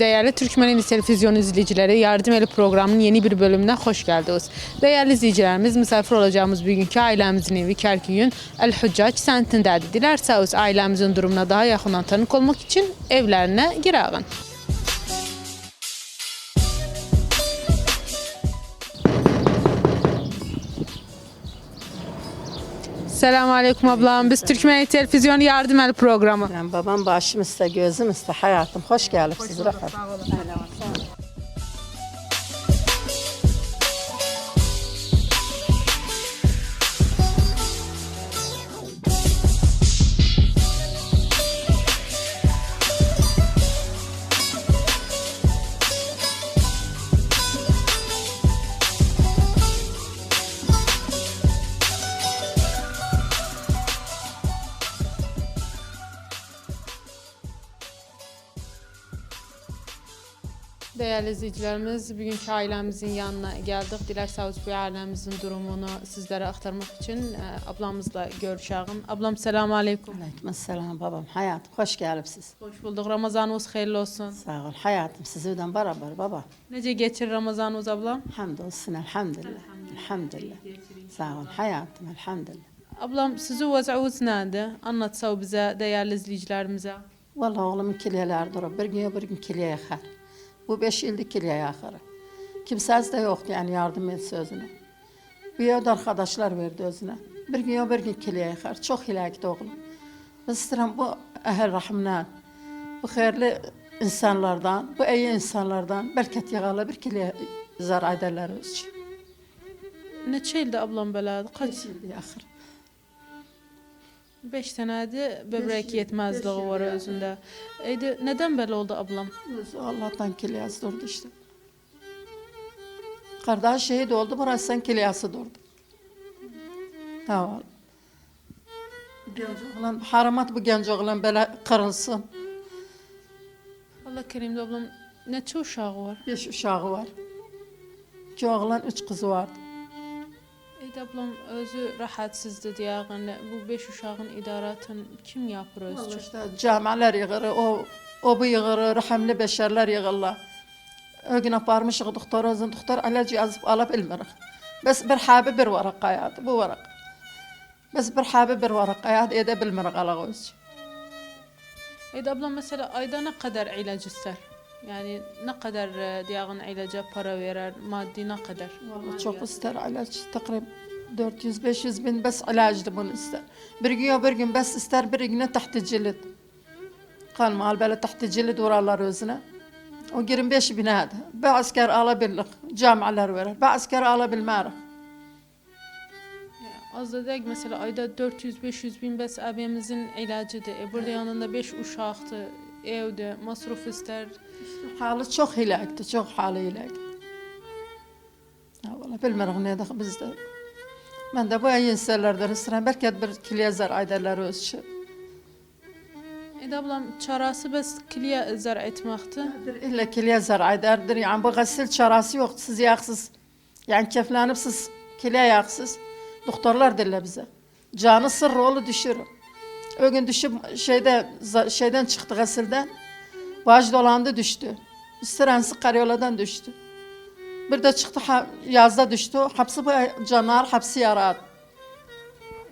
Değerli Türkmen Televizyon izleyicileri, Yardım Eli programının yeni bir bölümüne hoş geldiniz. Değerli izleyicilerimiz, misafir olacağımız bugünkü ailemizin evi Kerküyün El Hüccac semtindedir. Dilerseniz ailemizin durumuna daha yakından tanık olmak için evlerine girelim. Selamun Aleyküm ablam. Biz Türkmen Televizyon Yardım Eli programı. Ben babam başım üstte, gözüm üstte, hayatım. Hoş geldiniz Rahat. Değerli izleyicilerimiz, bugünkü ailemizin yanına geldik. Dilerseniz bu ailemizin durumunu sizlere aktarmak için e, ablamızla görüşelim. Ablam selamun aleyküm. Aleykümselam babam. Hayatım hoş geldiniz. Hoş bulduk. Ramazanınız hayırlı olsun. Sağ ol. Hayatım sizden beraber baba. Nece geçir Ramazanınız ablam? Hamdolsun elhamdülillah. Elhamdülillah. Sağ ol hayatım elhamdülillah. Ablam sizi vaz'unuz nerede? Anlatsa bize, değerli izleyicilerimize. Vallahi oğlumun kilyeler durup bir gün bir gün kilye yakar. Bu beş yıllık kilye yakarı. Kimsez de yoktu yani yardım et sözüne. Bir yerde arkadaşlar verdi özüne. Bir gün bir gün kilye yakar. Çok hilakti oğlum. Biz istedim bu ehel rahmden, bu hayırlı insanlardan, bu iyi insanlardan bereket yağalı bir kilye zar ederler öz için. Neçə ildir ablam belədir? Kaç? Beş yıldır 5 senedir böbrek Beş- yetmezliği beş var özünde. Eydi, neden böyle oldu ablam? Özü Allah'tan kilyası durdu işte. Kardeş şehit oldu, burası kilyası durdu. Ha. Genç oğlan, haramat bu genç oğlan böyle kırılsın. Allah kerimde ablam neçə uşağı var? Beş uşağı var. İki oğlan, üç kızı vardı. Həmidə ablam özü rahatsızdır deyəğin. Bu 5 uşağın idarətin kim yapır özü? Vallahi işte cəmiələr yığır, o o bu yığır, rəhimli bəşərlər yığırlar. O gün aparmışıq doktora, zın doktor əlacı yazıb ala bilmirik. Bəs bir həbi bir varaq qayadı, bu varaq. Bəs bir həbi bir varaq qayadı edə bilmirik alaq özü. Edə ablam məsələ ayda nə qədər ilac istər? Yani ne kadar diyağın ilaca para verer, maddi ne kadar? Vallahi çok ister ilaç, takrib 400-500 bin bes ilacdı bunu ister. Bir gün ya bir gün bes ister, bir güne tahti cilit. Kalma al böyle tahti cilit vurarlar özüne. O 25 bin hadi. Bir asker alabilirlik, camiler verir. Bir asker alabilmerik. Az da deyək, mesela ayda 400-500 bin bəs əbiyimizin ilacıdır. E, burada yanında 5 uşaqdır, evdir, masruf istər. Halı çok hilakti, çok halı hilakti. Valla bilmiyorum ne de bizde. Ben de bu en insanlardan istedim. Belki bir kilyezer aydarlar öz için. Ed ablam çarası bəs kiliyə zərə etməkdir. İlla kilyezer aydardır. Yani bu gasil çarası yok. Siz yaksız. Yani keflenip siz kilye yaksız. Doktorlar derler bize. Canı sır rolü düşürür. O gün düşüp şeyde şeyden çıktı gasilden. Vaj dolandı düştü. İstirensi karyoladan düştü. Bir de çıktı yazda düştü. Hapsi bu canar hapsi yaradı.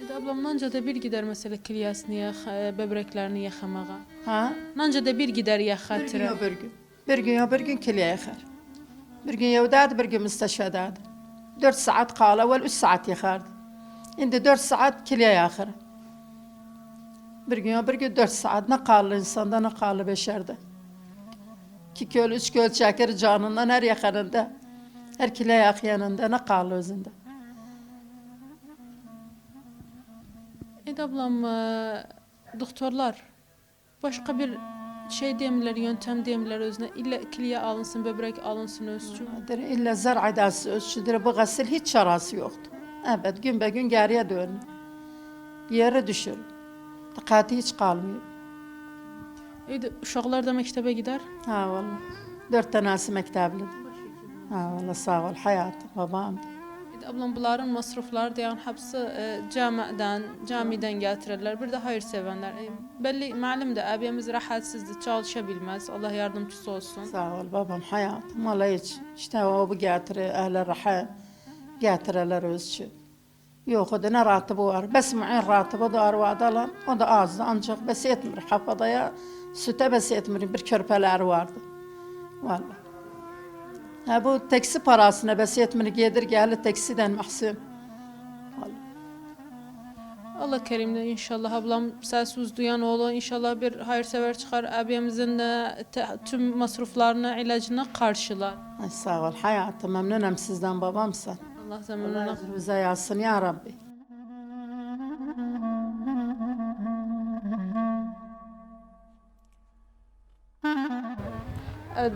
Ed ablam nanca da bir gidər məsələ kiliyəsini yax, e, böbrəklərini yaxamağa. Ha? Nanca da bir gidər yax Bir gün ya bir gün. Bir gün ya bir gün kilye yakar. Bir gün yevdadı bir gün müsteşfedadı. Dört saat kala vel üç saat yakardı. Şimdi dört saat kilye yakar. Bir gün ya bir gün dört saat ne kallı insanda ne kallı beşerde. İki köl üç köl çeker canından her yakanında. Her kilye yak yanında ne kallı özünde. Ed ablam e, doktorlar başqa bir şey demirlər, yöntəm demirlər özünə. İlla kiliyə alınsın, böbrək alınsın öz üçün. Der illa zar adası ölçüdür. Bu gasil hiç çarası yoktu. Evet gün be gün geriye dönüyor. Yere düşür. Dikkati hiç kalmıyor. Ed uşaqlar da məktəbə gedər. Ha vallahi. Dört tanesi mekteblidir. Ha vallahi sağ ol hayatım babam. Ablam bunların masrafları diyen hepsi e, camiden, camiden getirirler. Bir de hayırsevenler. E, belli malum da abimiz rahatsızdı, çalışabilmez. Allah yardımcısı olsun. Sağ ol babam hayatım. Valla hiç işte o bu getirir, ehle raha getirirler öz için. Yok o da ne rahatıbı var. Bes mu'in rahatıbı da arvada alan. O da azdı ancak bes etmir. Hafadaya süte bes etmir. Bir körpeler vardı. Valla. Ha bu teksi parasına bes etmir. Gelir geldi teksiden. Valla. Allah kerimde inşallah ablam sessiz duyan oğlu inşallah bir hayırsever çıkar. Abimizin de tüm masraflarını, ilacını karşılar. Ay sağ ol hayatım. Memnunum sizden babamsan. Allah zamanına Bize yazsın ya Rabbi.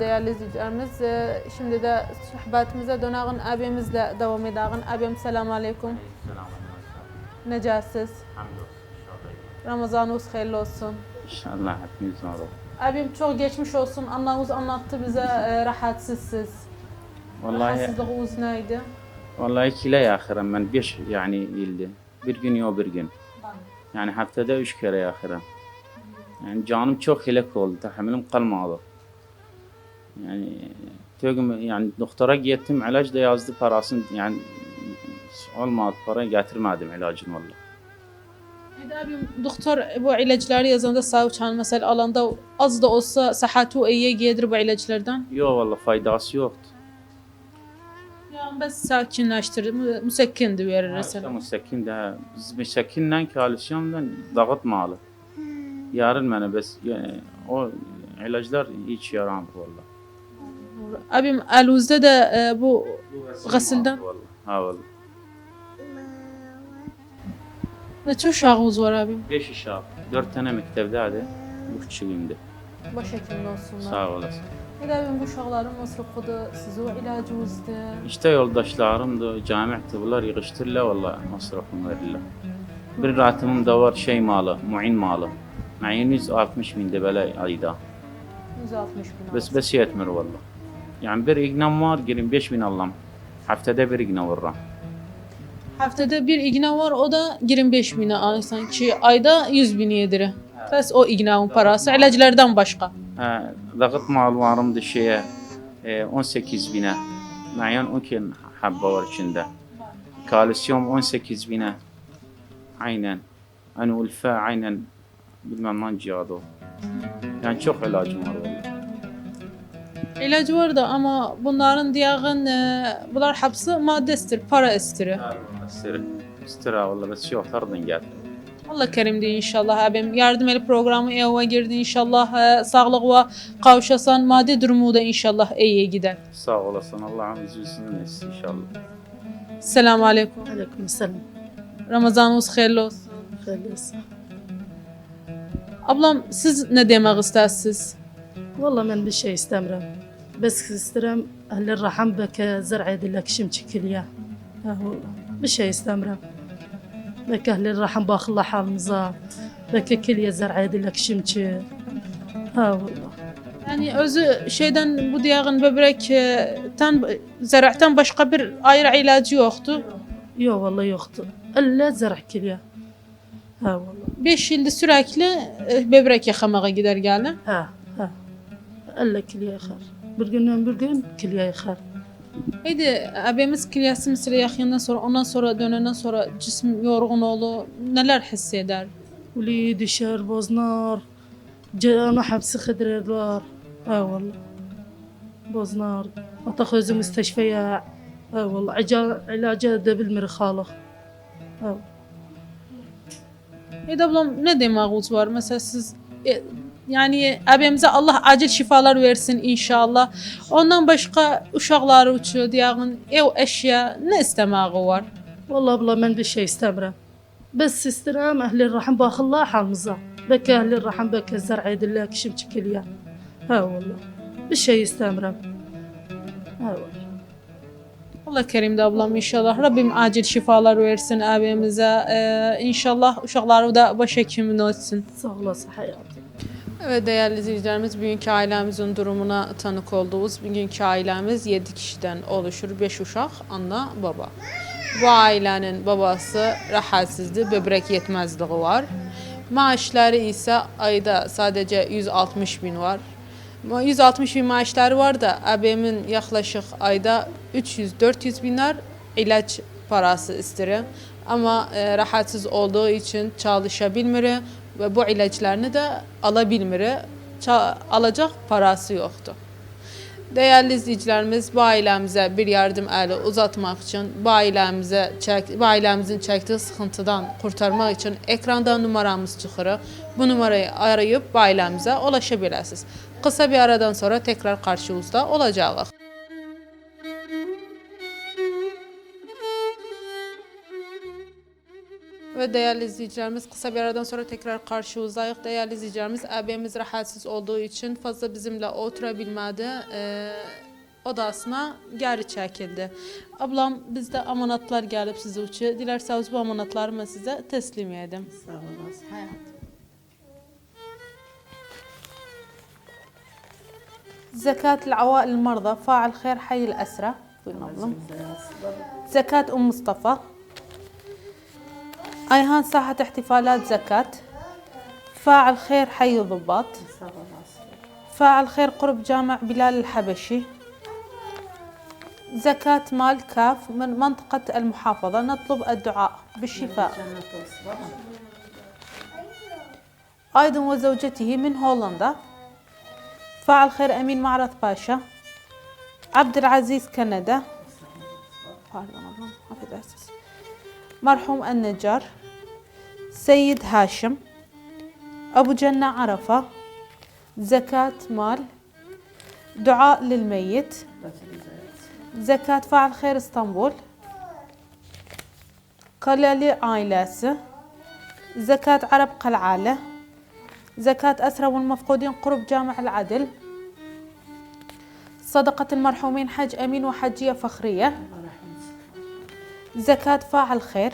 Değerli izleyicilerimiz, e, şimdi de sohbetimize döneğin abimizle devam edelim. Abim selamun aleyküm. Necəsiz? Ramazanınız hayırlı olsun. İnşallah hepimiz olur. Abim çok geçmiş olsun. Anneniz anlattı bize e, rahatsızsınız. Vallahi Rahatsızlığınız neydi? vallahi kile yakırım ben beş yani ildi. Bir gün yok bir gün. Yani haftada üç kere yakırım. Yani canım çok hilek oldu. Tahammülüm kalmadı. Yani tövgüm yani doktora gittim ilaç da yazdı parasını yani olmadı para getirmedim ilacını vallahi. Bir abim doktor bu ilaçları yazanda sağ uçan mesela alanda az da olsa sıhhati iyiye gelir bu ilaçlardan. Yok vallahi faydası yoktu. Yani bes sakinleştirir, mü- müsekkindi verir İşte mesela. müsekkin de biz müsekkinle kalsiyumla dağıtmalı. Yarın bana bes yani o ilaçlar hiç yaramadı vallahi. Abim eluzda da e, bu Gısıldan? Ha vallahi. neçə uşağınız var abim? Beş iş abi. Dört tane mektepdeydi. Bu küçüğümdü. Baş həkimdə olsunlar. Sağ olasın. Də abim bu uşaqların masrafıdır, sizin o ilacınızdır. İşte yoldaşlarımdı, camiattı. Bunlar yığıştırırlar vallahi masrafını verirler. Bir rahatımım da var şey malı, muin malı. Muin 160 bin de böyle ayda. 160 bin. Bes bes yetmir vallahi. Yani bir ignam var, 25 bin allam. Haftada bir igna vururum. Həftədə bir iğne var, o da 25 minə alırsan ki, ayda 100 bin yedir. Bəs o iğnenin parası ilaclardan başqa. Ha, Dağıt mal varımdı şeye, e, 18 bine. Mayan 12 habba var içinde. Kalsiyum 18 bine. Aynen. Hani ulfa aynen. Bilmem lan cihadı o. Yani çok ilacım var İlacı var da ama bunların diyağın, e, bunlar hepsi maddestir, para istiri. İstiri. İstiri valla bes yok, tardın geldi. Allah kerimdir inşallah abim. Yardım el programı EOV'a girdi inşallah. E, Sağlığa kavuşasan maddi durumu da inşallah iyiye gider. Sağ olasın Allah'ın üzülsün etsin inşallah. Selamun aleyküm. Aleyküm selam. Ramazanınız hayırlı olsun. Hayırlı olsun. Ablam siz ne demek istersiniz? Vallahi ben bir şey istemiyorum. بس استرم أهل الرحم بك زرع لك شم كليا هو بشي استمرم بك أهل الرحم باخ الله حافظة بك كليا زرع لك شم ها والله Yani özü şeyden bu diyağın böbrekten zaraattan başka bir ayrı ilacı yoktu. يو والله يخطئ إلا زرع كليا ها والله 5 yılda sürekli e, böbrek yakamağa gider geldi. ها ها إلا Bir gün öbür gün kilya yıkar. Haydi abimiz kilyası mesela yakından sonra ondan sonra dönenden sonra cisim yorgun olur. Neler hisseder? Uli düşer, boznar. Cana hapsi kıdırırlar. Ha valla. Boznar. Atak özü müsteşfeye. Ha valla. İlacı da bilmir halık. Ha. Eda ablam ne demağınız var? Mesela siz e, yani abimize Allah acil şifalar versin inşallah. Ondan başka uşaqları uçuyor diyağın ev eşya ne istemeği var? Vallahi abla mən bir şey istəmirəm. Bəs istirəm əhlil rəhim baxırlar halımıza. Bəlkə əhlil rəhim bəlkə zərə edirlər kişim çikiliyə. Hə vallahi. Bir şey istəmirəm. Hə vallahi. Allah kerimde ablam inşallah. Rabbim acil şifalar versin abimize. Ee, inşallah uşaqları da baş hekimin olsun. Sağ olasın hayatım. Evet değerli izleyicilerimiz bugünkü ailemizin durumuna tanık olduğumuz bugünkü ailemiz 7 kişiden oluşur. 5 uşaq, anne, baba. Bu ailənin babası rahatsızdır, böbrək yetməzliyi var. Maaşları isə ayda sadəcə 160 bin var. Ma- 160 bin maaşları var da əbimin yaxlaşıq ayda 300-400 binar ilaç parası istəyirəm. Amma e, rahatsız olduğu üçün çalışa və bu ilaclarını da ala bilmir. Ça- alacaq parası yoxdur. Değerli izleyicilerimiz bu ailəmizə bir yardım əli uzatmaq üçün, bu ailəmizə çək, bu ailəmizin çəkdiyi sıxıntıdan qurtarmaq üçün ekranda numaramız çıxır. Bu numarayı arayıb bu ailəmizə ulaşa bilərsiniz. Bir aradan sonra tekrar qarşınızda olacağıq. Ve değerli izleyicilerimiz kısa bir aradan sonra tekrar karşınızdayız. Değerli izleyicilerimiz abimiz rahatsız olduğu için fazla bizimle oturabilmedi. Ee, odasına geri çekildi. Ablam bizde amanatlar gelip size uçuyor. Dilerseniz bu amanatları ben size teslim edeyim. Sağ olasın hayatım. زكاة العوائل المرضى فاعل خير حي الأسرة buyurun ablam. زكاة أم مصطفى أيهان ساحة احتفالات زكاة. فاعل خير حي ضباط. فاعل خير قرب جامع بلال الحبشي. زكاة مال كاف من منطقة المحافظة. نطلب الدعاء بالشفاء. أيضا وزوجته من هولندا. فاعل خير أمين معرض باشا. عبد العزيز كندا. مرحوم النجار. سيد هاشم أبو جنة عرفة زكاة مال دعاء للميت زكاة فاعل خير إسطنبول قلالي عائلاسه زكاة عرب قلعالة زكاة أسرى والمفقودين قرب جامع العدل صدقة المرحومين حج أمين وحجية فخرية زكاة فاعل خير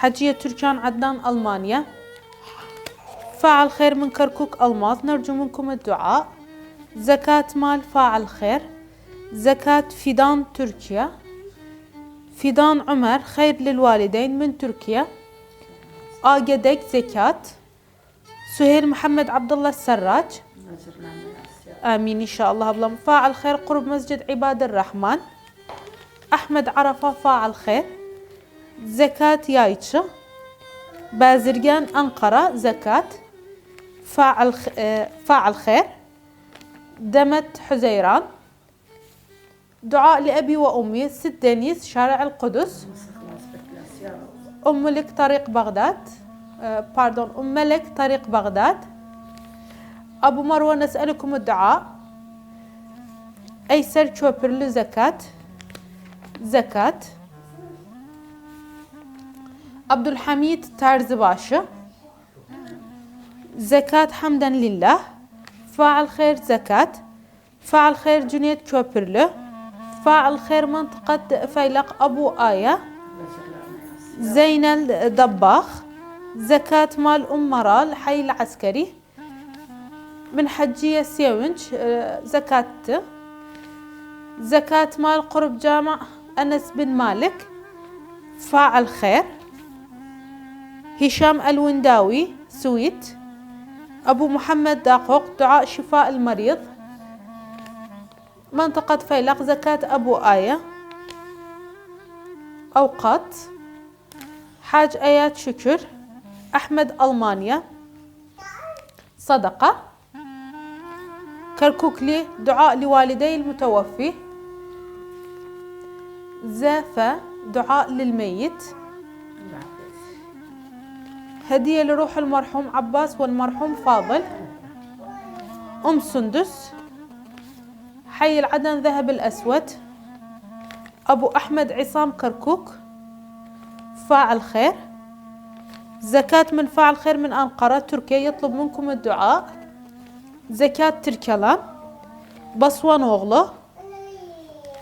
حجية تركان عدنان ألمانيا. فاعل خير من كركوك ألماظ. نرجو منكم الدعاء. زكاة مال فاعل خير. زكاة فيدان تركيا. فيدان عمر خير للوالدين من تركيا. آجدك زكاة. سهيل محمد عبد الله السراج. آمين إن شاء الله فاعل خير قرب مسجد عباد الرحمن. أحمد عرفة فاعل خير. زكاة يايتشا بازرجان أنقرة زكاة. فاعل. آه، فاعل خير. دمت حزيران. دعاء لأبي وأمي ست دنيس شارع القدس. أم ملك طريق بغداد. آه، باردون أم ملك طريق بغداد. أبو مروة نسألكم الدعاء. أيسر köprülü زكاة زكاة. Abdülhamid Terzibaşı Zekat hamden lillah Faal khair zekat Faal khair Cüneyt Köprülü Faal khair mantıkat Feylak Abu Aya Zeynel Dabbah Zekat mal Ummaral Hayl Askeri من حجية سيونج آه، زكاة زكاة مال قرب جامع أنس بن مالك فاعل خير هشام الونداوي سويت. أبو محمد داقوق دعاء شفاء المريض. منطقة فيلق زكاة أبو آية. أوقات. حاج آيات شكر. أحمد ألمانيا. صدقة. كركوكلي دعاء لوالدي المتوفي. زافة دعاء للميت. هدية لروح المرحوم عباس والمرحوم فاضل. أم سندس حي العدن ذهب الأسود. أبو أحمد عصام كركوك فاعل خير. زكاة من فاعل خير من أنقرة تركيا يطلب منكم الدعاء. زكاة تركلان بصوان أوغلو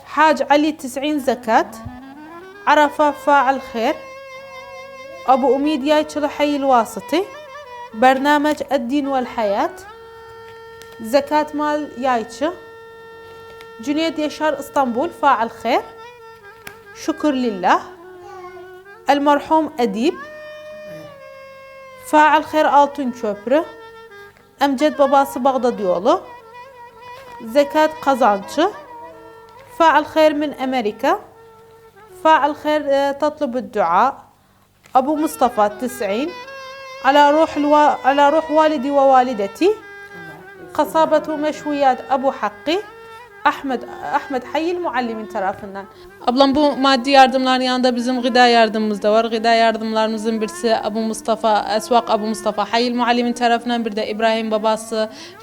حاج علي تسعين زكاة. عرفة فاعل خير. أبو أميد يايتشل حي الواسطي برنامج الدين والحياة زكاة مال يايتشا جنيد يشار إسطنبول فاعل خير شكر لله El-merhum edip. Faal Khair Altın Köprü. Emced babası Bağdat yolu. Zekat Kazançı. Faal Khair min Amerika. فاعل خير آه، تطلب الدعاء أبو مصطفى تسعين على روح, ألو... على روح والدي ووالدتي. قصابة مشويات أبو حقي أحمد أحمد حي المعلم ترى فنان. أبلن بو مادي ياردملار ياندا بزم غدا ياردم مزدور غدا ياردملار مزم برس أبو مصطفى أسواق أبو مصطفى حي المعلم ترى فنان. بردا إبراهيم باباس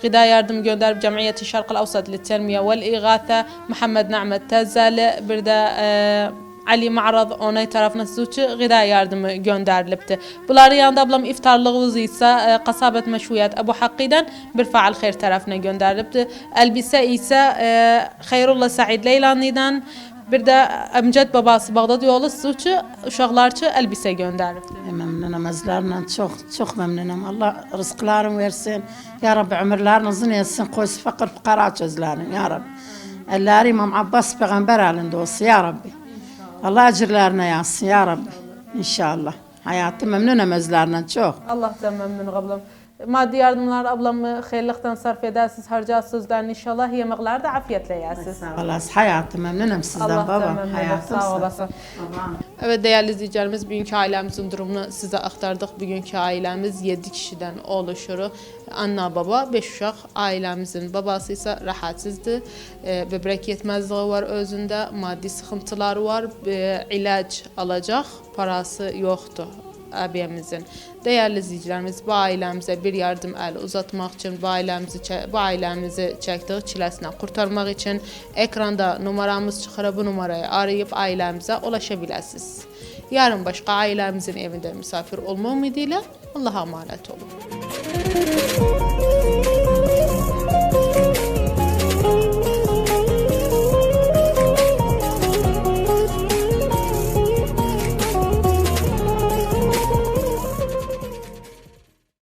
غدا ياردم جوندار بجمعية الشرق الأوسط للتنمية والإغاثة. محمد نعمة تزال بردا آه، Ali Ma'rad onay tarafına suçu gıda yardımı gönderilipti. Bunların yanında ablam iftarlığımız ise e, kasabet meşviyat Ebu Hakkı'dan bir faal hayır tarafına gönderilipti. Elbise ise e, Hayrullah Said Leylanlı'dan bir de Emced babası Bağdat yolu suçu uşaklarçı elbise gönderilipti. Memnunum özlerle çok çok memnunum. Allah rızıklarını versin. Ya Rabbi ömürlerini uzun etsin. Koysun fakir fukara çözlerini ya Rabbi. Elleri İmam Abbas peygamber halinde olsun ya Rabbi. Allah ecirlerine yazsın ya Rabbi. İnşallah. Hayatı memnunum özlerle çok. Allah'tan memnun ablam. Maddi yardımlar ablamı hayırlıktan sarf edersiniz, harcarsınızlar inşallah. Yemekler de afiyetle yersiniz. Sağ olasın. Hayatı memnunum sizden Allah'tan baba. memnunum. Hayatım Sağ olasın. Evet değerli izleyicilerimiz bugünkü ailemizin durumunu size aktardık. Bugünkü ailemiz 7 kişiden oluşur. Anne baba 5 uşaq. Ailemizin babası ise rahatsızdı. E, böbrek yetmezliği var özünde. Maddi sıkıntıları var. E, ilaç alacak. Parası yoktu abimizin. Değerli izleyicilerimiz bu ailemize bir yardım eli uzatmak için bu ailemizi çe- bu ailemizi çektiği çilesinden kurtarmak için ekranda numaramız çıxır. Bu numarayı arayıp ailemize ulaşabilirsiniz. Yarın başka ailemizin evinde misafir olma ümidiyle Allah'a emanet olun.